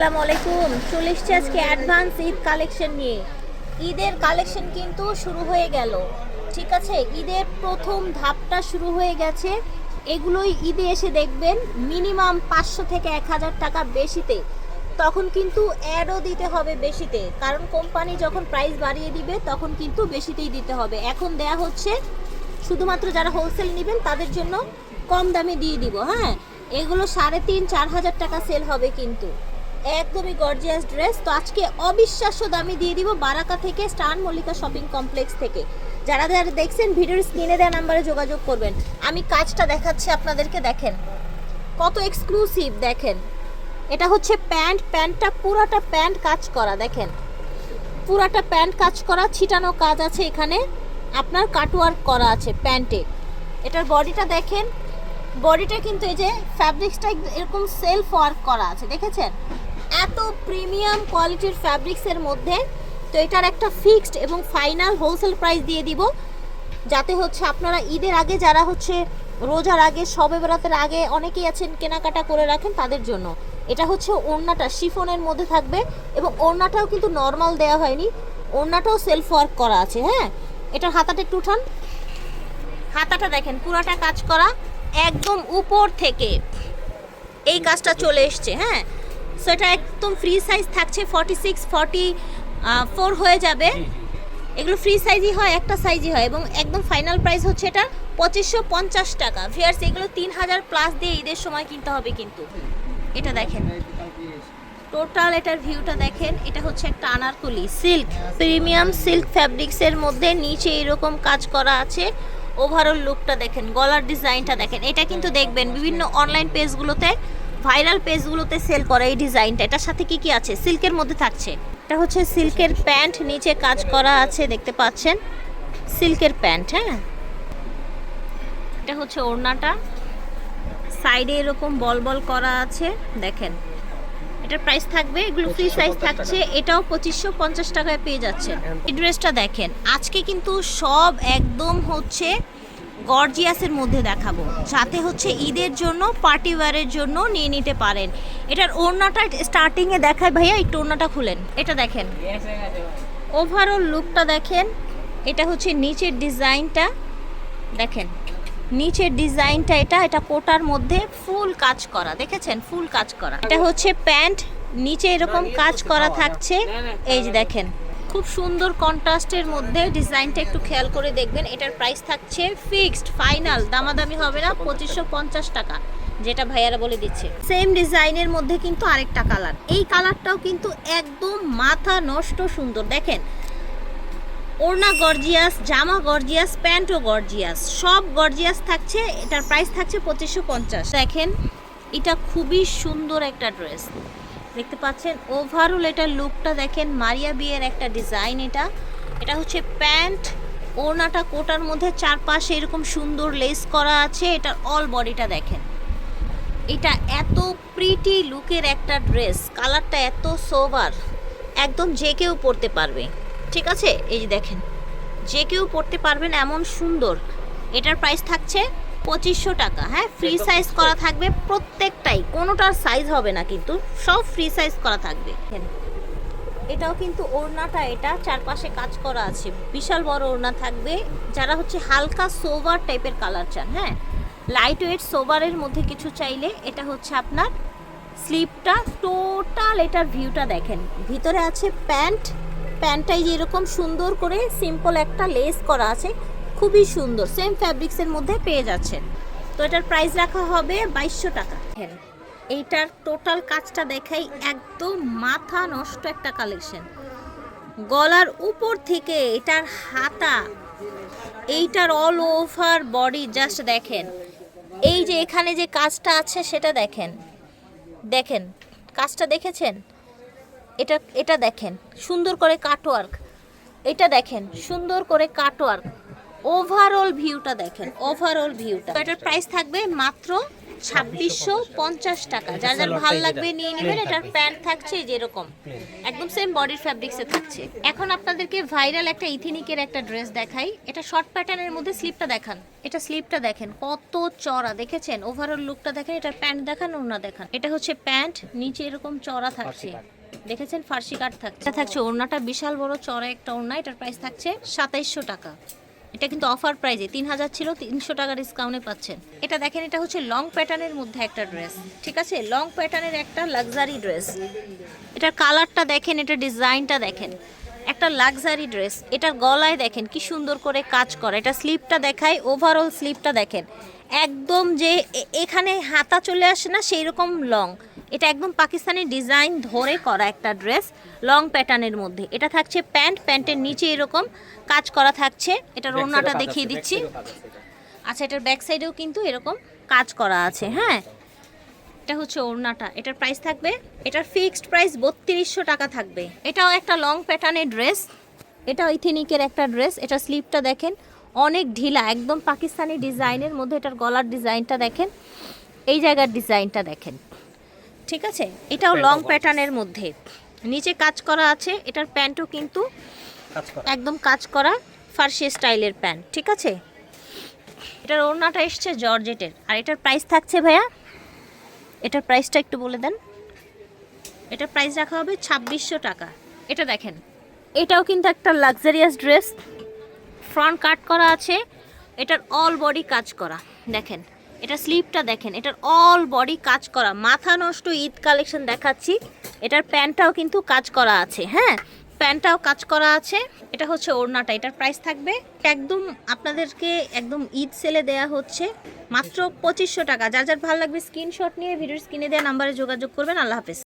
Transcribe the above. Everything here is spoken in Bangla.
আসসালামু আলাইকুম। চলে এসছি আজকে অ্যাডভান্স ঈদ কালেকশন নিয়ে। ঈদের কালেকশন কিন্তু শুরু হয়ে গেল। ঠিক আছে? ঈদের প্রথম ধাপটা শুরু হয়ে গেছে। এগুলোই ঈদে এসে দেখবেন মিনিমাম পাঁচশো থেকে এক হাজার টাকা বেশিতে। তখন কিন্তু অ্যাডও দিতে হবে বেশিতে। কারণ কোম্পানি যখন প্রাইস বাড়িয়ে দিবে, তখন কিন্তু বেশিতেই দিতে হবে। এখন দেয়া হচ্ছে শুধুমাত্র যারা হোলসেল নেবেন, তাদের জন্য কম দামে দিয়ে দিব হ্যাঁ? এগুলো সাড়ে তিন, চার হাজার টাকা সেল হবে কিন্তু। একদমই গর্জিয়াস ড্রেস তো আজকে অবিশ্বাস্য দামে দিয়ে দিব বারাকা থেকে স্টান মল্লিকা শপিং কমপ্লেক্স থেকে। যারা যারা দেখছেন, ভিডিওর স্ক্রিনে দেওয়া নাম্বারে যোগাযোগ করবেন। আমি কাজটা দেখাচ্ছি আপনাদেরকে, দেখেন। কত এক্সক্লুসিভ দেখেন। এটা হচ্ছে প্যান্ট, প্যান্টটা পুরাটা প্যান্ট কাজ করা, দেখেন। পুরাটা প্যান্ট কাজ করা, ছিটানো কাজ আছে এখানে। আপনার কাটওয়ার্ক করা আছে প্যান্টে। এটার বডিটা দেখেন। বডিটা কিন্তু এই যে ফ্যাব্রিক্সটা এরকম সেলফ ওয়ার্ক করা আছে, দেখেছেন? এত প্রিমিয়াম কোয়ালিটির ফ্যাব্রিক্সের মধ্যে, তো এটার একটা ফিক্সড এবং ফাইনাল হোলসেল প্রাইস দিয়ে দিব। যাতে হচ্ছে আপনারা ঈদের আগে যারা হচ্ছে রোজার আগে সবে বেড়াতের আগে অনেকেই আছেন কেনাকাটা করে রাখেন তাদের জন্য। এটা হচ্ছে ওড়নাটা শিফনের মধ্যে থাকবে এবং ওড়নাটাও কিন্তু নর্মাল দেওয়া হয়নি। ওড়নাটাও সেলফ ওয়ার্ক করা আছে হ্যাঁ? এটার হাতাটা একটু উঠান। হাতাটা দেখেন, পুরাটা কাজ করা একদম উপর থেকে। এই কাজটা চলে এসছে হ্যাঁ? সো এটা একদম ফ্রি সাইজ থাকছে ফর্টি সিক্স ফর্টি ফোর হয়ে যাবে। এগুলো ফ্রি সাইজই হয় একটা সাইজই হয় এবং একদম ফাইনাল প্রাইস হচ্ছে এটা পঁচিশশো পঞ্চাশ টাকা। ভিয়ার্স এগুলো তিন হাজার প্লাস দিয়ে ঈদের সময় কিনতে হবে কিন্তু। এটা দেখেন। টোটাল এটার ভিউটা দেখেন এটা হচ্ছে একটা আনারকলি সিল্ক প্রিমিয়াম সিল্ক ফ্যাব্রিক্সের মধ্যে নিচে এরকম কাজ করা আছে। ওভারঅল লুকটা দেখেন গলার ডিজাইনটা দেখেন। এটা কিন্তু দেখবেন বিভিন্ন অনলাইন পেজগুলোতে ভাইরাল পেজগুলোতে সেল করে এই ডিজাইনটা। এটার সাথে কি কি আছে? সিল্কের মধ্যে থাকছে। এটা হচ্ছে সিল্কের প্যান্ট নিচে কাজ করা আছে দেখতে পাচ্ছেন। সিল্কের প্যান্ট হ্যাঁ? এটা হচ্ছে ওড়নাটা। সাইডে এরকম বল বল করা আছে দেখেন। এটার প্রাইস থাকবে এগুলো ফ্রি সাইজ থাকছে। এটাও পঁচিশশো পঞ্চাশ টাকায় পেয়ে যাচ্ছে এই ড্রেসটা দেখেন আজকে কিন্তু সব একদম হচ্ছে গর্জিয়াসের মধ্যে দেখাবো। যাতে হচ্ছে ঈদের জন্য, পার্টি ওয়্যারের জন্য নিয়ে নিতে পারেন। এটার ওড়নাটা স্টার্টিংয়ে দেখায় ভাইয়া, একটু ওড়নাটা খুলেন। এটা দেখেন। ওভারঅল লুকটা দেখেন। এটা হচ্ছে নিচের ডিজাইনটা দেখেন। নিচের ডিজাইনটা এটা এটা কোটার মধ্যে ফুল কাজ করা। দেখেছেন? ফুল কাজ করা। এটা হচ্ছে প্যান্ট। নিচে এরকম কাজ করা থাকছে। এই যে দেখেন। খুব সুন্দর কন্ট্রাস্টের মধ্যে ডিজাইনটা একটু খেয়াল করে দেখবেন। এটার প্রাইস থাকছে ফিক্সড ফাইনাল দামাদামি হবে না, পঁচিশশো পঞ্চাশ টাকা, যেটা ভাইয়ারা বলে দিচ্ছে। সেম ডিজাইনের মধ্যে কিন্তু আরেকটা কালার এই কালারটাও কিন্তু একদম মাথা নষ্ট সুন্দর। দেখেন, ওড়না গর্জিয়াস জামা গর্জিয়াস প্যান্টও গর্জিয়াস সব গর্জিয়াস থাকছে, এটার প্রাইস থাকছে পঁচিশশো পঞ্চাশ। দেখেন, এটা খুবই সুন্দর একটা ড্রেস দেখতে পাচ্ছেন ওভারঅল এটা লুকটা দেখেন, মারিয়া বিয়ের একটা ডিজাইন এটা। এটা হচ্ছে প্যান্ট, ওড়নাটা কোটার মধ্যে চারপাশে এরকম সুন্দর লেস করা আছে, এটার অল বডিটা দেখেন। এটা এত প্রিটি লুকের একটা ড্রেস কালারটা এত সোভার একদম যে কেউ পরতে পারবে। ঠিক আছে? এই যে দেখেন, যে কেউ পরতে পারবেন এমন সুন্দর। এটার প্রাইস থাকছে পঁচিশশো টাকা। হ্যাঁ ফ্রি সাইজ করা থাকবে প্রত্যেকটাই। কোনোটার সাইজ হবে না কিন্তু সব ফ্রি সাইজ করা থাকবে। এটাও কিন্তু ওড়নাটা এটা চারপাশে কাজ করা আছে। বিশাল বড় ওড়না থাকবে। যারা হচ্ছে হালকা সোভার টাইপের কালার চান হ্যাঁ? লাইট ওয়েট সোভারের মধ্যে কিছু চাইলে এটা হচ্ছে আপনার স্লিপটা টোটাল এটার ভিউটা দেখেন। ভিতরে আছে প্যান্ট প্যান্টটাই যেরকম সুন্দর করে সিম্পল একটা লেস করা আছে। খুবই সুন্দর সেম ফ্যাব্রিক্সের মধ্যে পেয়ে যাচ্ছেন। তো এটার প্রাইস রাখা হবে বাইশশো টাকা। এইটার টোটাল কাজটা দেখাই একদম মাথা নষ্ট একটা কালেকশন গলার উপর থেকে এটার হাতা, এইটার অল ওভার বডি জাস্ট দেখেন। এই যে এখানে যে কাজটা আছে সেটা দেখেন। দেখেন, কাজটা দেখেছেন? এটা এটা দেখেন, সুন্দর করে কাটওয়ার্ক এটা দেখেন, সুন্দর করে কাটওয়ার্ক ওভারঅল ভিউটা দেখেন ওভারঅল ভিউটা এটার প্রাইস থাকবে মাত্র ছাব্বিশশো পঞ্চাশ টাকা। যার যার ভালো লাগবে নিয়ে নেবেন এটার প্যান্ট থাকছে যেরকম একদম সেম বডির ফ্যাব্রিক্সে থাকছে। এখন আপনাদেরকে ভাইরাল একটা ইথিনিকের একটা ড্রেস দেখাই। এটা শর্ট প্যাটার্নের মধ্যে স্লিপটা দেখান। এটা স্লিপটা দেখেন কত চড়া। দেখেছেন? ওভারঅল লুকটা দেখেন এটার প্যান্ট দেখান ওড়না দেখান। এটা হচ্ছে প্যান্ট নিচে এরকম চড়া থাকছে। দেখেছেন? ফার্সি কাট থাকছে। এটা থাকছে ওড়নাটা বিশাল বড় চড়া একটা ওড়না। এটার প্রাইস থাকছে সাতাইশশো টাকা। এটা কিন্তু অফার প্রাইজে তিন হাজার ছিল, তিনশো টাকা ডিসকাউন্টে পাচ্ছেন। এটা দেখেন, এটা হচ্ছে লং প্যাটার্নের মধ্যে একটা ড্রেস ঠিক আছে? লং প্যাটার্নের একটা লাক্সারি ড্রেস এটার কালারটা দেখেন, এটা ডিজাইনটা দেখেন। একটা লাক্সারি ড্রেস এটার গলায় দেখেন কি সুন্দর করে কাজ করে। এটা স্লিপটা দেখায় ওভারঅল স্লিপটা দেখেন। একদম যে এখানে হাতা চলে আসে না সেই রকম লং এটা একদম পাকিস্তানি ডিজাইন ধরে করা একটা ড্রেস লং প্যাটার্নের মধ্যে। এটা থাকছে প্যান্ট প্যান্টের নিচে এরকম কাজ করা থাকছে। এটার ওড়নাটা দেখিয়ে দিচ্ছি। আচ্ছা এটার ব্যাক সাইডেও কিন্তু এরকম কাজ করা আছে হ্যাঁ? এটা হচ্ছে ওড়নাটা। এটার প্রাইস থাকবে এটার ফিক্সড প্রাইস বত্রিশশো টাকা থাকবে। এটাও একটা লং প্যাটার্নের ড্রেস। এটা ইথিনিকের একটা ড্রেস। এটা স্লিপটা দেখেন অনেক ঢিলা একদম পাকিস্তানি ডিজাইনের মধ্যে এটার গলার ডিজাইনটা দেখেন। এই জায়গার ডিজাইনটা দেখেন। ঠিক আছে? এটাও লং প্যাটার্নের মধ্যে। নিচে কাজ করা আছে এটার প্যান্টও কিন্তু একদম কাজ করা ফার্সি স্টাইলের প্যান্ট ঠিক আছে? এটার ওড়নাটা এসছে জর্জেটের। আর এটার প্রাইস থাকছে ভাইয়া এটার প্রাইসটা একটু বলে দেন। এটার প্রাইস রাখা হবে ছাব্বিশশো টাকা। এটা দেখেন এটাও কিন্তু একটা লাক্সারিয়াস ড্রেস ফ্রন্ট কাট করা আছে এটার অল বডি কাজ করা। দেখেন এটা স্লিপটা দেখেন, এটার অল বডি কাজ করা। মাথা নষ্ট ঈদ কালেকশন দেখাচ্ছি। এটার প্যান্টটাও কিন্তু কাজ করা আছে হ্যাঁ? প্যান্টটাও কাজ করা আছে। এটা হচ্ছে ওড়নাটা, এটার প্রাইস থাকবে একদম আপনাদেরকে একদম ঈদ সেলে দেয়া হচ্ছে। মাত্র পঁচিশশো টাকা। যার যার ভালো লাগবে স্ক্রিনশট নিয়ে ভিডিওর স্ক্রিনে দেওয়া নাম্বারে যোগাযোগ করবেন। আল্লাহ হাফেজ।